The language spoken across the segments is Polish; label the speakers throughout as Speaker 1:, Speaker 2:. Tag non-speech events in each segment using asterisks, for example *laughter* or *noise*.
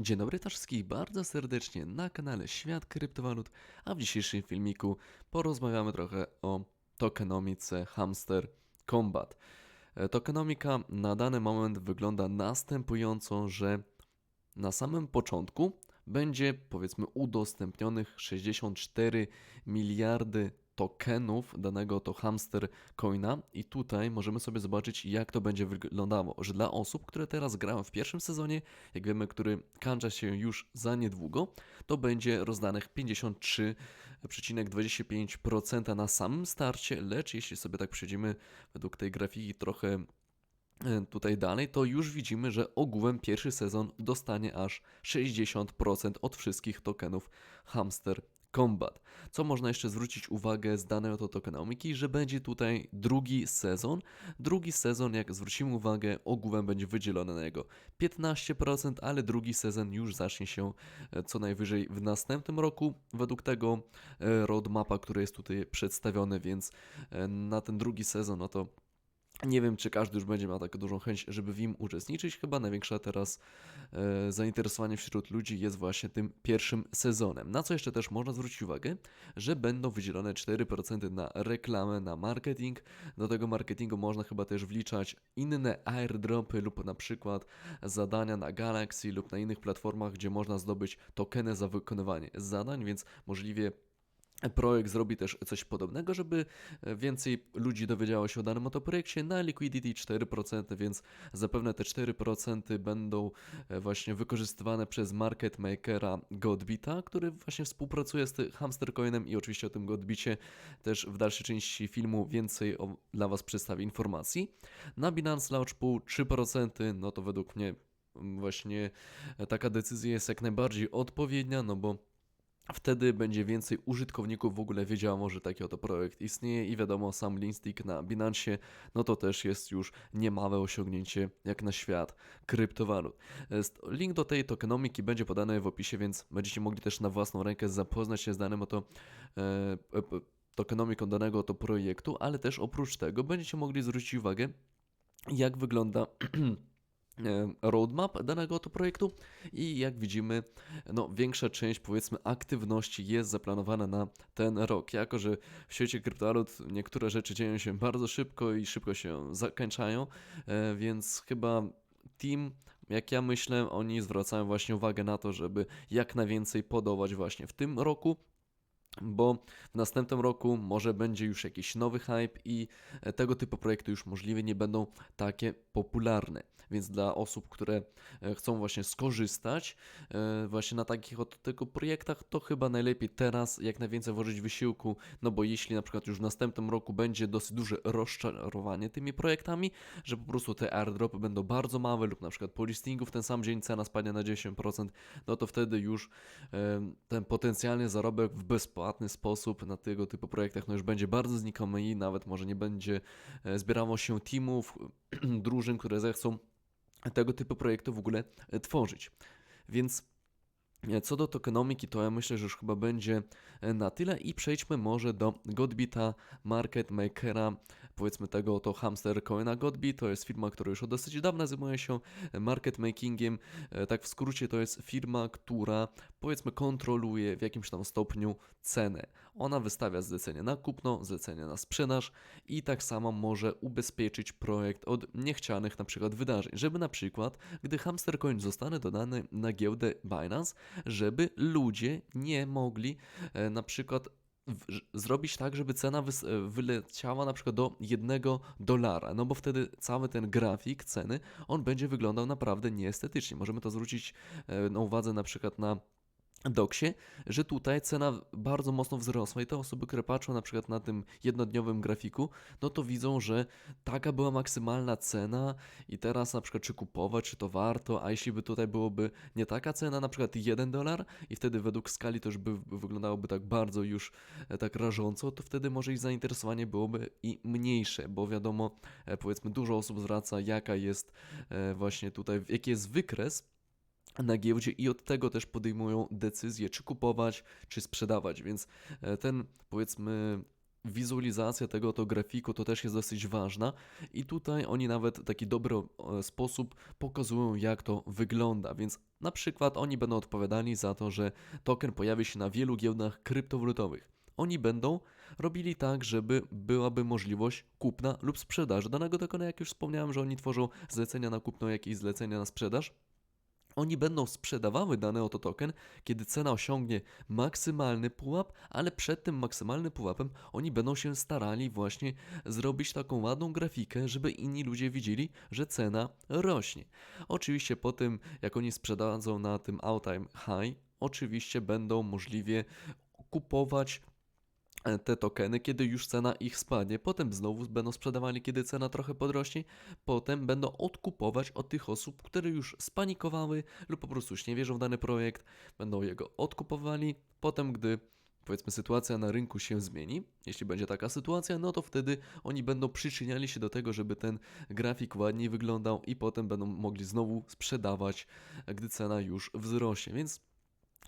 Speaker 1: Dzień dobry wszystkich bardzo serdecznie na kanale Świat Kryptowalut, a w dzisiejszym filmiku porozmawiamy trochę o tokenomice Hamster Combat. E, Tokenomika na dany moment wygląda następująco, że na samym początku będzie powiedzmy udostępnionych 64 miliardy tokenów danego to hamster coina. I tutaj możemy sobie zobaczyć jak to będzie wyglądało, że dla osób, które teraz grają w pierwszym sezonie, jak wiemy, który kończy się już za niedługo, to będzie rozdanych 53,25% na samym starcie, lecz jeśli sobie tak przejdziemy według tej grafiki trochę e, tutaj dalej, to już widzimy, że ogółem pierwszy sezon dostanie aż 60% od wszystkich tokenów Hamster Combat. Co można jeszcze zwrócić uwagę z danej oto tokenomiki, że będzie tutaj drugi sezon. Drugi sezon, jak zwrócimy uwagę, ogółem będzie wydzielony na jego 15%, ale drugi sezon już zacznie się e, co najwyżej w następnym roku, według tego e, roadmapa, który jest tutaj przedstawiony, więc e, na ten drugi sezon, no to nie wiem, czy każdy już będzie miał taką dużą chęć, żeby w nim uczestniczyć. Chyba największe teraz e, zainteresowanie wśród ludzi jest właśnie tym pierwszym sezonem. Na co jeszcze też można zwrócić uwagę, że będą wydzielone 4% na reklamę, na marketing. Do tego marketingu można chyba też wliczać inne airdropy lub na przykład zadania na Galaxy lub na innych platformach, gdzie można zdobyć tokeny za wykonywanie zadań, więc możliwie Projekt zrobi też coś podobnego, żeby e, więcej ludzi dowiedziało się o danym oto projekcie na Liquidity 4%, więc zapewne te 4% będą e, właśnie wykorzystywane przez market makera Godbita, który właśnie współpracuje z tym Hamstercoinem i oczywiście o tym Godbicie też w dalszej części filmu więcej o, dla Was przedstawi informacji. Na Binance Launch Pool 3%, no to według mnie mm, właśnie e, taka decyzja jest jak najbardziej odpowiednia, no bo Wtedy będzie więcej użytkowników w ogóle wiedziało, że taki oto projekt istnieje i wiadomo, sam Linstick na Binance, no to też jest już niemałe osiągnięcie jak na świat kryptowalut. Link do tej tokenomiki będzie podany w opisie, więc będziecie mogli też na własną rękę zapoznać się z danym oto e, e, tokenomiką danego oto projektu, ale też oprócz tego będziecie mogli zwrócić uwagę, jak wygląda *clears throat* roadmap danego oto projektu i jak widzimy, no większa część powiedzmy aktywności jest zaplanowana na ten rok. Jako, że w świecie kryptowalut niektóre rzeczy dzieją się bardzo szybko i szybko się zakończają, e, więc chyba team, jak ja myślę, oni zwracają właśnie uwagę na to, żeby jak najwięcej podawać właśnie w tym roku, bo w następnym roku może będzie już jakiś nowy hype i e, tego typu projekty już możliwie nie będą takie popularne. Więc dla osób, które e, chcą właśnie skorzystać e, właśnie na takich oto tylko projektach, to chyba najlepiej teraz jak najwięcej włożyć wysiłku, no bo jeśli na przykład już w następnym roku będzie dosyć duże rozczarowanie tymi projektami, że po prostu te airdropy będą bardzo małe lub na przykład po listingu w ten sam dzień cena spadnie na 10%, no to wtedy już ten potencjalny zarobek w bezpłatny sposób na tego typu projektach no już będzie bardzo znikomy i nawet może nie będzie e, zbierało się teamów, *clears throat* drużyn, które zechcą tego typu projekty w ogóle e, tworzyć. Więc e, co do tokenomiki, to ja myślę, że już chyba będzie na tyle i przejdźmy może do Godbita Market Makera, powiedzmy tego oto hamster coina Godbit, to jest firma, która już od dosyć dawna zajmuje się market makingiem, E, tak w skrócie to jest firma, która powiedzmy kontroluje w jakimś tam stopniu cenę. Ona wystawia zlecenie na kupno, zlecenie na sprzedaż i tak samo może ubezpieczyć projekt od niechcianych na przykład wydarzeń, żeby na przykład, gdy hamster coin zostanie dodany na giełdę Binance, żeby ludzie nie mogli e, na przykład zrobić tak, żeby cena e, wyleciała na przykład do jednego dolara, no bo wtedy cały ten grafik ceny, on będzie wyglądał naprawdę nieestetycznie. Możemy to zwrócić e, na uwadze na przykład na Doksie, że tutaj cena bardzo mocno wzrosła i te osoby, które patrzą na przykład na tym jednodniowym grafiku, no to widzą, że taka była maksymalna cena i teraz na przykład czy kupować, czy to warto, a jeśli by tutaj byłoby nie taka cena, na przykład 1 dolar i wtedy według skali to już by wyglądałoby tak bardzo już e, tak rażąco, to wtedy może ich zainteresowanie byłoby i mniejsze, bo wiadomo, e, powiedzmy dużo osób zwraca jaka jest e, właśnie tutaj, jaki jest wykres na giełdzie i od tego też podejmują decyzję, czy kupować, czy sprzedawać. Więc e, ten powiedzmy wizualizacja tego to grafiku to też jest dosyć ważna i tutaj oni nawet w taki dobry sposób pokazują jak to wygląda, więc na przykład oni będą odpowiadali za to, że token pojawi się na wielu giełdach kryptowalutowych. Oni będą robili tak, żeby byłaby możliwość kupna lub sprzedaży danego tokena, jak już wspomniałem, że oni tworzą zlecenia na kupno, jakieś zlecenia na sprzedaż. Oni będą sprzedawały dany oto token, kiedy cena osiągnie maksymalny pułap, ale przed tym maksymalnym pułapem oni będą się starali właśnie zrobić taką ładną grafikę, żeby inni ludzie widzieli, że cena rośnie. Oczywiście po tym, jak oni sprzedadzą na tym all time high, oczywiście będą możliwie kupować te tokeny, kiedy już cena ich spadnie. Potem znowu będą sprzedawali, kiedy cena trochę podrośnie. Potem będą odkupować od tych osób, które już spanikowały lub po prostu już nie wierzą w dany projekt. Będą jego odkupowali. Potem, gdy powiedzmy sytuacja na rynku się zmieni, jeśli będzie taka sytuacja, no to wtedy oni będą przyczyniali się do tego, żeby ten grafik ładniej wyglądał i potem będą mogli znowu sprzedawać, gdy cena już wzrośnie. Więc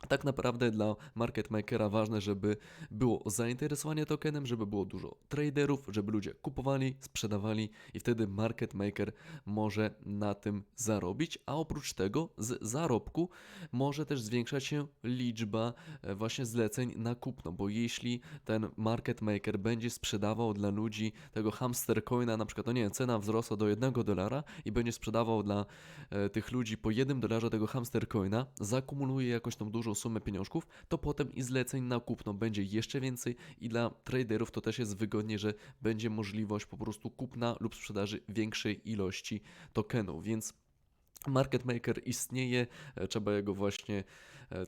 Speaker 1: tak naprawdę dla market makera ważne, żeby było zainteresowanie tokenem, żeby było dużo traderów, żeby ludzie kupowali, sprzedawali i wtedy market maker może na tym zarobić, a oprócz tego z zarobku może też zwiększać się liczba e, właśnie zleceń na kupno, bo jeśli ten market maker będzie sprzedawał dla ludzi tego hamster coina, na przykład, no nie cena wzrosła do 1 dolara i będzie sprzedawał dla e, tych ludzi po 1 dolarze tego hamster coina, zakumuluje jakąś tą dużą sumę pieniążków, to potem i zleceń na kupno będzie jeszcze więcej i dla traderów to też jest wygodnie, że będzie możliwość po prostu kupna lub sprzedaży większej ilości tokenów, więc Market maker istnieje, e, trzeba jego właśnie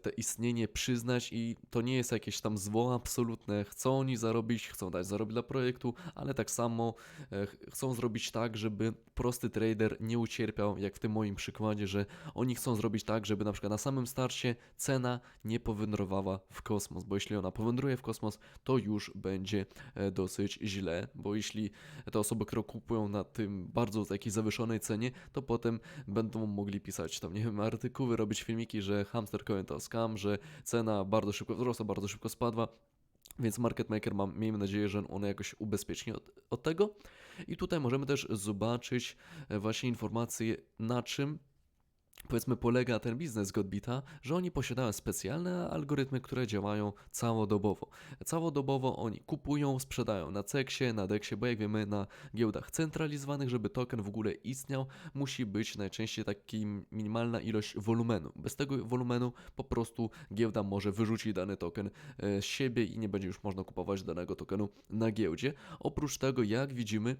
Speaker 1: te istnienie przyznać i to nie jest jakieś tam zło absolutne. Chcą oni zarobić, chcą dać zarobić dla projektu, ale tak samo e, ch- chcą zrobić tak, żeby prosty trader nie ucierpiał, jak w tym moim przykładzie, że oni chcą zrobić tak, żeby na przykład na samym starcie cena nie powędrowała w kosmos, bo jeśli ona powędruje w kosmos, to już będzie e, dosyć źle, bo jeśli te osoby, które kupują na tym bardzo takiej zawyżonej cenie, to potem będą mogli pisać tam, nie wiem, artykuły, robić filmiki, że hamster coin to scam, że cena bardzo szybko wzrosła, bardzo szybko spadła. Więc market maker mam, miejmy nadzieję, że on jakoś ubezpieczeni od, od tego. I tutaj możemy też zobaczyć e, właśnie informacje na czym powiedzmy polega ten biznes Godbita, że oni posiadają specjalne algorytmy, które działają całodobowo. Całodobowo oni kupują, sprzedają na CEX-ie, na DEX-ie, bo jak wiemy na giełdach centralizowanych, żeby token w ogóle istniał, musi być najczęściej taki minimalna ilość wolumenu. Bez tego wolumenu po prostu giełda może wyrzucić dany token e, z siebie i nie będzie już można kupować danego tokenu na giełdzie. Oprócz tego, jak widzimy,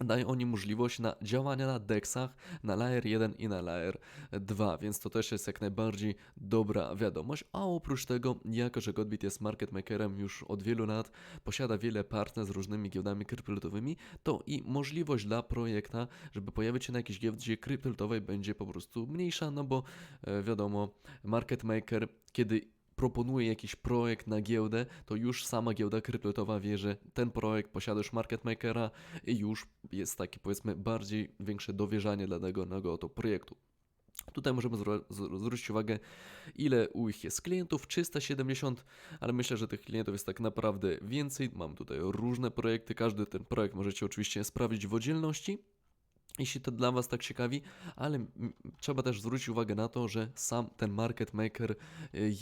Speaker 1: dają oni możliwość na działania na DEXach, na Layer 1 i na Layer 2, więc to też jest jak najbardziej dobra wiadomość. A oprócz tego, jako że Godbit jest market makerem już od wielu lat, posiada wiele partner z różnymi giełdami kryptowalutowymi, to i możliwość dla projekta, żeby pojawić się na jakiejś giełdzie kryptowalutowej będzie po prostu mniejsza, no bo e, wiadomo, market maker, kiedy proponuje jakiś projekt na giełdę, to już sama giełda kryptowalutowa wie, że ten projekt posiada już market makera i już jest takie powiedzmy bardziej większe dowierzanie dla danego oto projektu. Tutaj możemy zwrócić uwagę, ile u ich jest klientów, 370, ale myślę, że tych klientów jest tak naprawdę więcej. Mam tutaj różne projekty, każdy ten projekt możecie oczywiście sprawdzić w oddzielności. Jeśli to dla Was tak ciekawi, ale trzeba też zwrócić uwagę na to, że sam ten market maker y,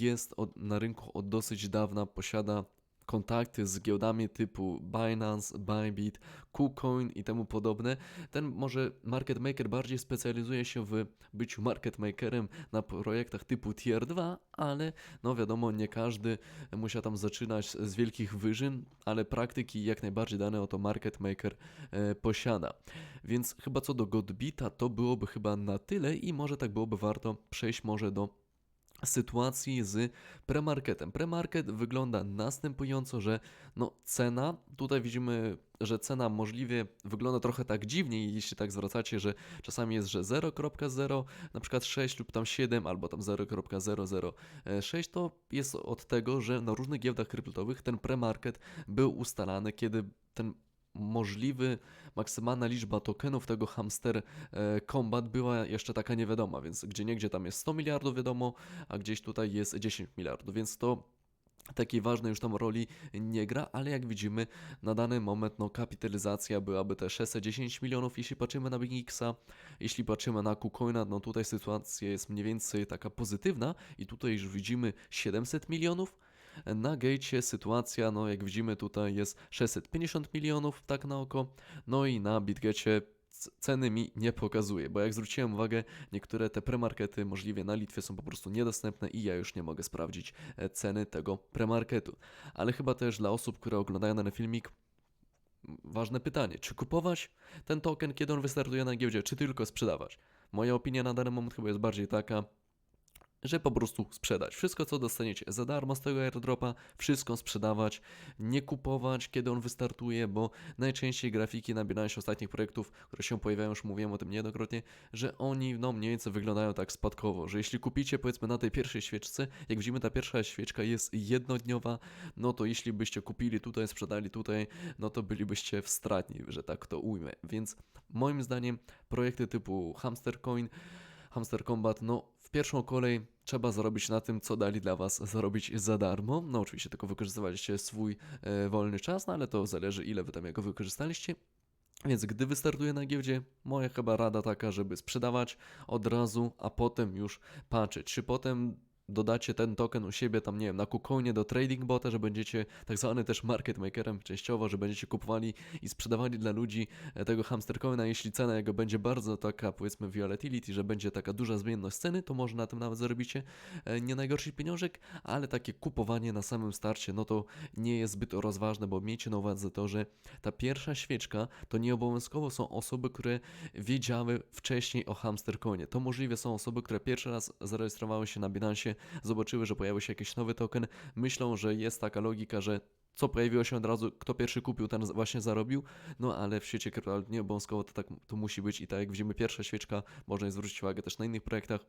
Speaker 1: jest od, na rynku od dosyć dawna, posiada kontakty z giełdami typu Binance, Bybit, KuCoin i temu podobne. Ten może market maker bardziej specjalizuje się w byciu market makerem na projektach typu Tier 2, ale no wiadomo, nie każdy musiał tam zaczynać z wielkich wyżyn, ale praktyki jak najbardziej dane oto market maker e, posiada. Więc chyba co do Godbita to byłoby chyba na tyle i może tak byłoby warto przejść może do sytuacji z premarketem. Premarket wygląda następująco, że no cena, tutaj widzimy, że cena możliwie wygląda trochę tak dziwnie, jeśli tak zwracacie, że czasami jest, że 0.0, na przykład 6 lub tam 7 albo tam 0.006, to jest od tego, że na różnych giełdach kryptowych ten premarket był ustalany, kiedy ten możliwy, maksymalna liczba tokenów tego hamster e, combat była jeszcze taka niewiadoma, więc gdzie niegdzie tam jest 100 miliardów wiadomo, a gdzieś tutaj jest 10 miliardów, więc to takiej ważnej już tam roli nie gra, ale jak widzimy na dany moment no kapitalizacja byłaby te 610 milionów, jeśli patrzymy na Big Xa, jeśli patrzymy na KuCoina, no tutaj sytuacja jest mniej więcej taka pozytywna i tutaj już widzimy 700 milionów, na Gate'cie sytuacja, no jak widzimy tutaj jest 650 milionów, tak na oko, no i na BitGecie ceny mi nie pokazuje, bo jak zwróciłem uwagę, niektóre te premarkety możliwie na Litwie są po prostu niedostępne i ja już nie mogę sprawdzić e, ceny tego premarketu. Ale chyba też dla osób, które oglądają ten filmik, ważne pytanie, czy kupować ten token, kiedy on wystartuje na giełdzie, czy tylko sprzedawać? Moja opinia na dany moment chyba jest bardziej taka, że po prostu sprzedać. Wszystko, co dostaniecie za darmo z tego airdropa, wszystko sprzedawać, nie kupować, kiedy on wystartuje, bo najczęściej grafiki na Binance ostatnich projektów, które się pojawiają, już mówiłem o tym niejednokrotnie, że oni no mniej więcej wyglądają tak spadkowo, że jeśli kupicie powiedzmy na tej pierwszej świeczce, jak widzimy ta pierwsza świeczka jest jednodniowa, no to jeśli byście kupili tutaj, sprzedali tutaj, no to bylibyście w stratni, że tak to ujmę. Więc moim zdaniem projekty typu Hamster Coin, Hamster Combat, no pierwszą kolej trzeba zarobić na tym, co dali dla Was zarobić za darmo. No oczywiście tylko wykorzystywaliście swój e, wolny czas, no ale to zależy ile Wy tam jego wykorzystaliście. Więc gdy wystartuje na giełdzie, moja chyba rada taka, żeby sprzedawać od razu, a potem już patrzeć, czy potem dodacie ten token u siebie tam, nie wiem, na KuCoinie do trading bota, że będziecie tak zwany też market makerem częściowo, że będziecie kupowali i sprzedawali dla ludzi e, tego hamster coina, jeśli cena jego będzie bardzo taka, powiedzmy volatility, że będzie taka duża zmienność ceny, to może na tym nawet zarobicie e, nie najgorszy pieniążek, ale takie kupowanie na samym starcie, no to nie jest zbyt rozważne, bo miejcie na uwadze to, że ta pierwsza świeczka to nie obowiązkowo są osoby, które wiedziały wcześniej o hamster coinie. To możliwe są osoby, które pierwszy raz zarejestrowały się na Binance, zobaczyły, że pojawił się jakiś nowy token, myślą, że jest taka logika, że co pojawiło się od razu, kto pierwszy kupił, ten właśnie zarobił, no ale w świecie kryptowalut nie obowiązkowo to tak to musi być. I tak jak widzimy pierwsza świeczka, można zwrócić uwagę też na innych projektach,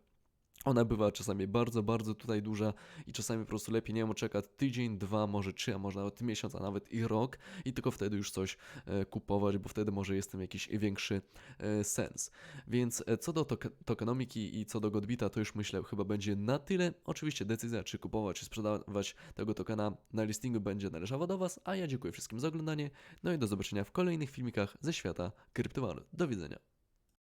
Speaker 1: ona bywa czasami bardzo, bardzo tutaj duża i czasami po prostu lepiej nie wiem, czekać tydzień, dwa, może trzy, a może nawet miesiąc, a nawet i rok i tylko wtedy już coś e, kupować, bo wtedy może jest tym jakiś większy e, sens. Więc e, co do tok- tokenomiki i co do Godbita, to już myślę chyba będzie na tyle. Oczywiście decyzja, czy kupować, czy sprzedawać tego tokena na listingu będzie należała do Was, a ja dziękuję wszystkim za oglądanie, no i do zobaczenia w kolejnych filmikach ze świata kryptowalut. Do widzenia.